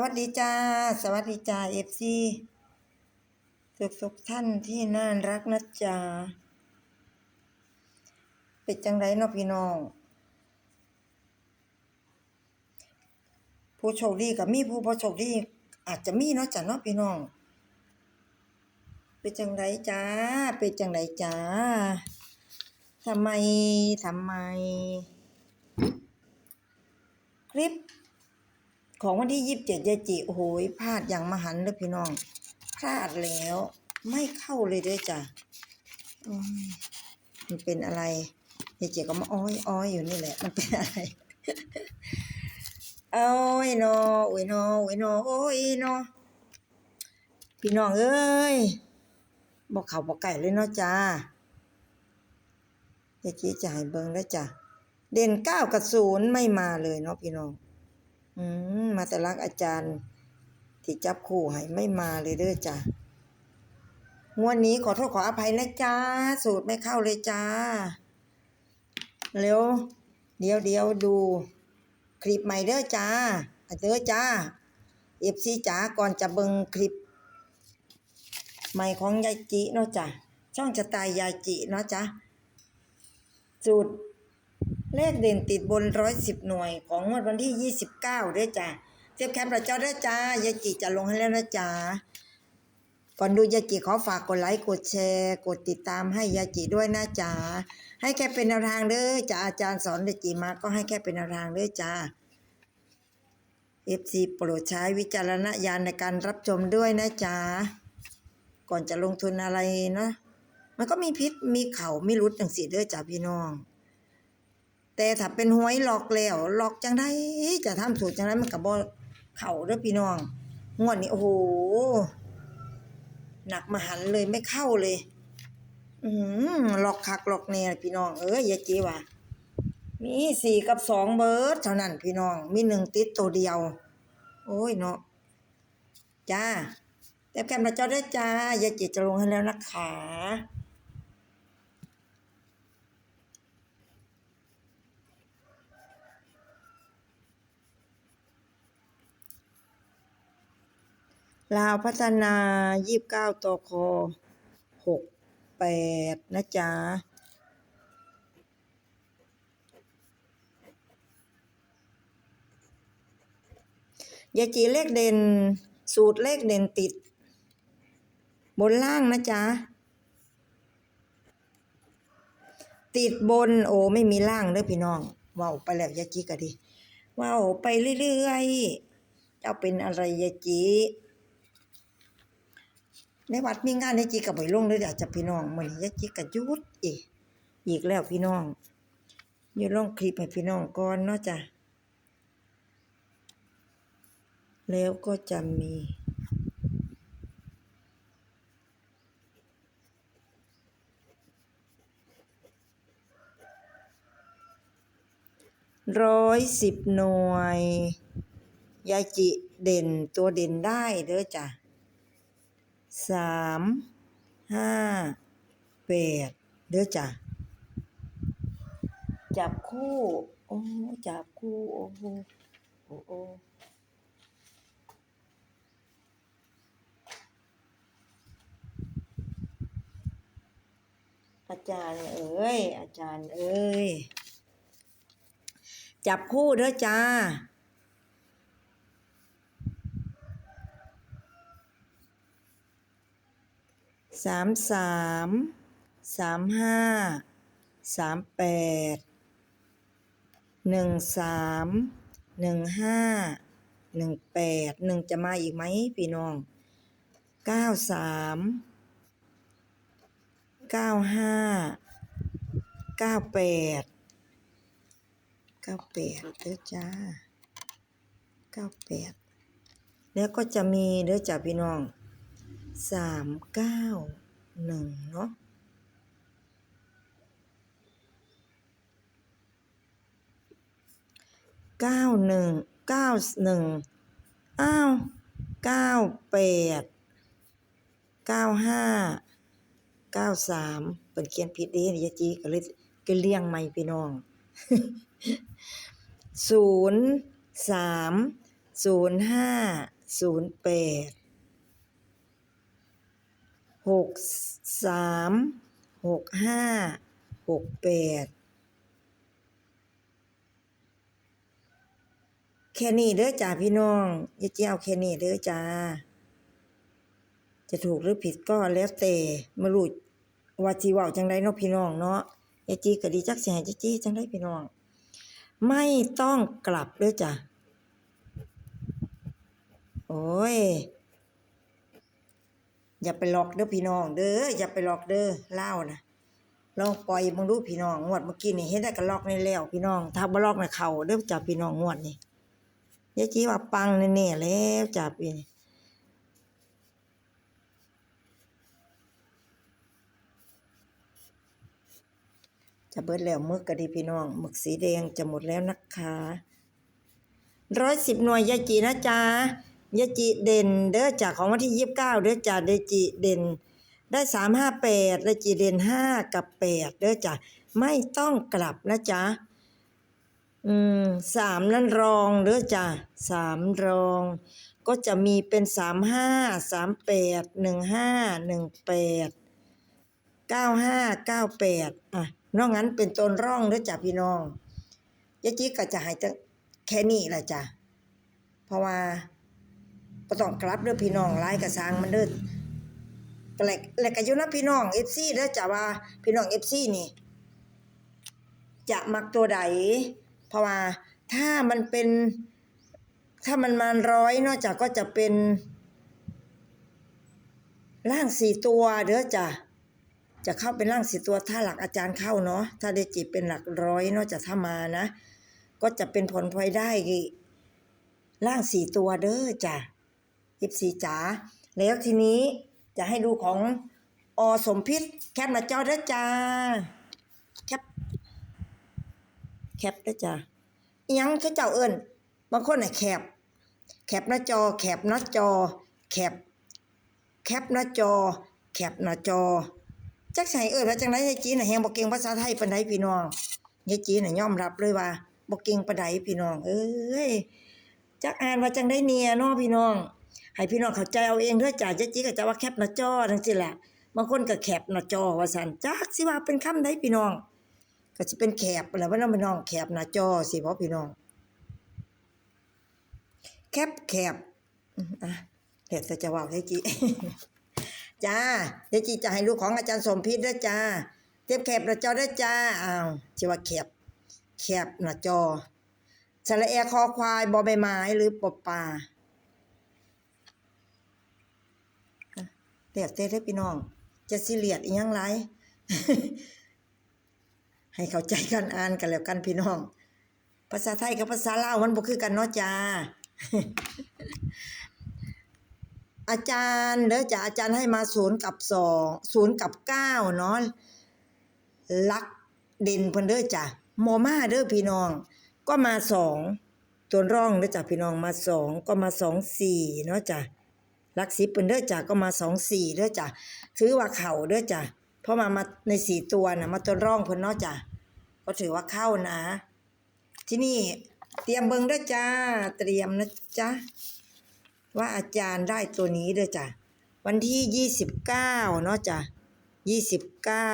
วัสดีจ้า สวัสดีจ้าเอฟซีทุกทุกท่านที่น่ารักนะจ้าเป็นจังไรเนาะพี่น้อง ผู้โชคดีกับมีผู้บ่โชคดีอาจจะมีเนาะจ้ะเนาะพี่น้อง เป็นจังไรจ้า เป็นจังไรจ้าทำไมทำไม คลิป ของวันที่ยี่สิบเจ็ดยาจิโอ้โหยพลาดอย่างมหันเลยพี่น้อง พลาดแล้ว ไม่เข้าเลยด้วยจ้ะมันเป็นอะไรยาจิก็มาอ้อยอ้อยอยู่นี่แหละ มันเป็นอะไรเอายนอโอ้ยนอโอ้ยนอโอ้ยนอพี่น้องเอ้ยบอกเขาบอกไก่เลยเนาะจ้ายายจิจะให้เบิ่งแล้วจ้ะ เด่นเก้ากับศูนย์ไม่มาเลยเนาะพี่น้อง อืมมาแต่รักอาจารย์ ที่จับคู่ให้ไม่มาเลยเด้อจ้ะงวดนี้ขอโทษขออภัยนะจ้า สูตรไม่เข้าเลยจ้า เร็ว เดี๋ยวเดี๋ยวดู คลิปใหม่เด้อจ้าเด้อจ้าเอฟซีจ๋าก่อนจะเบิ่งคลิป ใหม่ของยายจิเนาะจ้ะช่องจะตายยายจิเนาะจ้ะสูตร เลขเด่นติดบนร้อยสิบหน่วย ของงวดวันที่ยี่สิบเก้าด้วยจ้ะเทียบแคปประจอด้วยจ้ายาจิจะลงให้แล้วนะจ๊ะก่อนดูยาจิขอฝากกดไลค์กดแชร์ กดติดตามให้ยาจิด้วยนะจ๊ะให้แค่เป็นแนวทางเด้อจ้าอาจารย์สอนยาจิมาก็ให้แค่เป็นแนวทางเด้อจ้าเอฟซีโปรดใช้วิจารณญาณในการรับชมด้วยนะจ๊ะ ก่อนจะลงทุนอะไรนะ มันก็มีพิษมีเข่ามีรุดจังสีเด้อจ้าพี่น้อง แต่ถ้าเป็นหวยหลอกแล้วหลอกจังได้จะทำสูตรจังไดมันก็บ่เข้าเด้อพี่น้องงวดนี้โอ้โหหนักมหันเลยไม่เข้าเลย อืมหลอกคักหลอกแน่พี่น้องเอ้ยอย่าจีว่ามีสี่กับสองเบิร์ดเท่านั้นพี่น้อง มีหนึ่งติดตัวเดียว โอ้ยเนาะจ้าแต่แกมมาเจ้าได้จ้า อย่าจิจะลงให้แล้วนะคะ ลาวพัฒนายี่บเก้าตคหกแปดนะจ๊ะยาจีเลขเด่น สูตรเลขเด่นติด บนล่างนะจ๊ะ ติดบนโอ้ไม่มีล่างเด้อพี่น้องว้าวไปแล้วยาจีก็ดีว้าวไปเรื่อยๆเจ้าเป็นอะไรยาจี ในวัดมีงานยายจีกับไปลงเลยเดี๋ยวจะพี่น้องมื้อนยาจีก็หยุดอีกอีกแล้วพี่น้องอยู่ลงคลิปให้พี่น้องก่อนเนาะจ้ะแล้วก็จะมีร้อยสิบหน่วย ยาจิเด่นตัวเด่นได้เด้อจ้ะ สามห้าแปดเด้อจ้ะจับคู่ โอ้จับคู่ โอ้โหโอ้โอ้อาจารย์เอ้ยอาจารย์เอ้ยจับคู่เด้อจ้า สามสามสามห้าสามแปดหนึ่งสามหนึ่งห้าหนึ่งแปดหนึ่งจะมาอีกไหมพี่น้องเก้าสามเก้าห้าเก้าแปดเก้าแปดเด้อจ้าเก้าแปดแล้วก็จะมีเด้อจ้าพี่น้อง สามเก้าหนึ่งเนาะเก้าหนึ่งเก้าหนึ่งอ้าวเก้าแปดเก้าห้าเก้าสามเป็นเขียนผิดเด้ยาจีก็เลยก็เลี่ยงไม่พี่น้องศูนย์สามศูนย์ห้าศูนย์แปด หกสามหกห้าหกแปดแค่นี้เด้อจ้าพี่น้องอย่าเจ้าแค่นี้เด้อจ้า จะถูกหรือผิดก็แล้วแต่มารู้ว่าสิเว้าจังไดเนาะพี่น้องเนาะยายจีก็ดีจักสิให้ยายจีจังไดพี่น้อง ไม่ต้องกลับเด้อจ้ะโอ้ย อย่าไปหลอกเด้อพี่น้อง เด้ออย่าไปหลอกเด้อเล่านะลองปล่อยมึงดูพี่น้องงวดเมื่อกี้นี่เฮ็ดได้ก็ลอกในแล้วพี่น้อง ถ้าบ่ลอกในเข่าเด้อจ้ะพี่น้องงวดนี่ยายจีว่าปังแน่ๆแล้วจ้ะพี่จะเบิดแล้วมึกก็ดีพี่น้องหมึกสีแดงจะหมดแล้วนะคะร้อยสิบหน่วยยาจีนะจ๊ะ ยาจีเด่นเด้อจากของวันที่ยี่สิบเก้าเด้อจ้ะเดจีเด่น ได้สามห้าแปดยาจีเด่นห้ากับแปดเด้อจ้ะไม่ต้องกลับนะจ๊ะอืมสามนั่นรองเด้อจ้ะสามรอง ก็จะมีเป็นสามห้าสามแปดหนึ่งห้าหนึ่งแปดเก้าห้าเก้าแปดอะนอกนั้นเป็นต้นร่องเด้อจ้ะพี่น้องยายจิ๊กก็จะห้จังแค่นี้แหละจ้ะเพราะว่า บ่ต้องกลับเด้อพี่น้องหลายกระสร้างมันเด้อก็แหละแหละก็อยู่นะพี่น้อง FC เด้อจ้ะว่าพี่น้อง FC นี่ จะมักตัวใดเพราะว่าถ้ามันเป็น ถ้ามันมาร้อยนอกจากก็จะเป็นร่างสี่ตัวเด้อจ้ะจะเข้าเป็นร่างสี่ตัวถ้าหลักอาจารย์เข้าเนาะถ้าได้จิตเป็นหลักร้อยนอกจากถ้ามานะ ก็จะเป็นผลพลอยได้ร่างสี่ตัวเด้อจ้ะ ยิบสีจ๋าแล้วทีนี้จะให้ดูของอสมพิษแคปหน้าจอเด้จ้าแคปแคปด้จ้ายังเขาเจ้าเอิ้นบางคนน่ะแคปแคปหน้าจอ แคปหน้าจอ แคปแคปหน้าจอ แคปหน้าจอจักใส่เอ้ยว่าจังได๋ยายจีน่ะแฮงบ่เก่งภาษาไทยปานใดพี่น้องยายจีน่ะยอมรับเลยว่าบ่เก่งปานใดพี่น้อง เอ้ยจักอ่านว่าจังได๋เนียเนาะพี่น้อง ให้พี่น้องเข้าใจเอาเองเด้อจ้ะยายจีก็จะว่าแคปหน้าจอจังซี่แหละบางคนก็แคปหน้าจอว่าซั่นจักสิว่าเป็นคำใดพี่น้อง ก็สิเป็นแคปแล้วว่าน้องพี่น้องแคปหน้าจอสิพ่อพี่น้อง แคปแคปอืมอะเดี๋ยวจะเว้ายจีจ้าเดี๋ยจีจะให้ลูกของอาจารย์สมพิษด้วยจ้าเทียบแคบหน้าจอด้วยจ้าอ้าวชื่อว่าแคบแคบหน้าจอสระแอคอควายบอใบไม้หรือปอปลา เรียกเต้ได้อพี่น้อง จะสิเลียดอีหยังไรให้เข้าใจกันอ่านกันแล้วกันพี่น้อง ภาษาไทยกับภาษาลาวมันบ่คือกันเนาะจ้า อาจารย์เด้อจ้ะอาจารย์ให้มาศูนย์กับสองศูนย์กับเก้าเนาะลักเด่นเพิ่นเด้อจ้ะโมมาเด้อพี่น้อง ก็มาสองตัวร่องเด้อจ้ะพี่น้องมาสองก็มาสองสี่เนาะจ้ะ ลักสิบเพิ่นเด้อจ้ะก็มาสองสี่เด้อจ้ะถือว่าเข่าเด้อจ้ะเพราะมามาในสี่ตัวนะมาตัวร่องเพิ่นเนาะจ้ะก็ถือว่าเข้านะ ที่นี่เตรียมเบิงเด้อจ้า เตรียมนะจ๊ะว่าอาจารย์ได้ตัวนี้เด้อจ้ะวันที่ยี่สิบเก้าเนาะจ้ะยี่สิบเก้า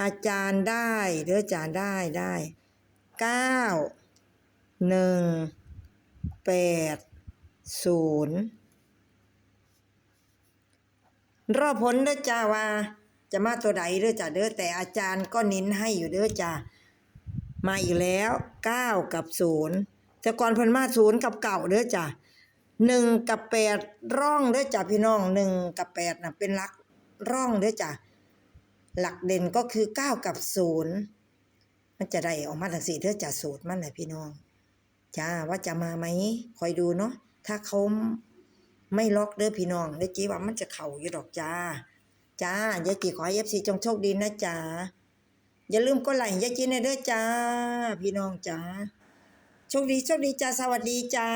อาจารย์ได้เด้อจ้ะได้ได้เก้าหนึ่งแปด ศูนย์รอบผลเด้อจ้าว่า จะมาตัวใดเด้อจ้ะเด้อแต่อาจารย์ก็เน้นให้อยู่เด้อจ้ะมาอีกแล้วเก้ากับศูนย์แต่ก่อนเพิ่นมาศูนย์กับเก่าเด้อจ้ะหนึ่งกับแปดร่องเด้อจ้ะพี่น้องหนึ่งกับแปดนะเป็นหลักร่องเด้อจ้ะหลักเด่นก็คือเก้ากับศูนย์มันจะได้ออกมาทั้งสี่เด้อจ้ะสูตรมันน่ะพี่น้องจ้าว่าจะมาไหมคอยดูเนาะ ถ้าเขาไม่ล็อกเด้อพี่น้องเด้จีว่ามันจะเข่าอยู่ดอกจ้า จ้ายายจีขอให้เอฟซีจงโชคดีนะจ้าอย่าลืมกดไลค์ให้ยายจีในเด้อจ้า พี่น้องจ้าโชคดีโชคดีจ้าสวัสดีจ้า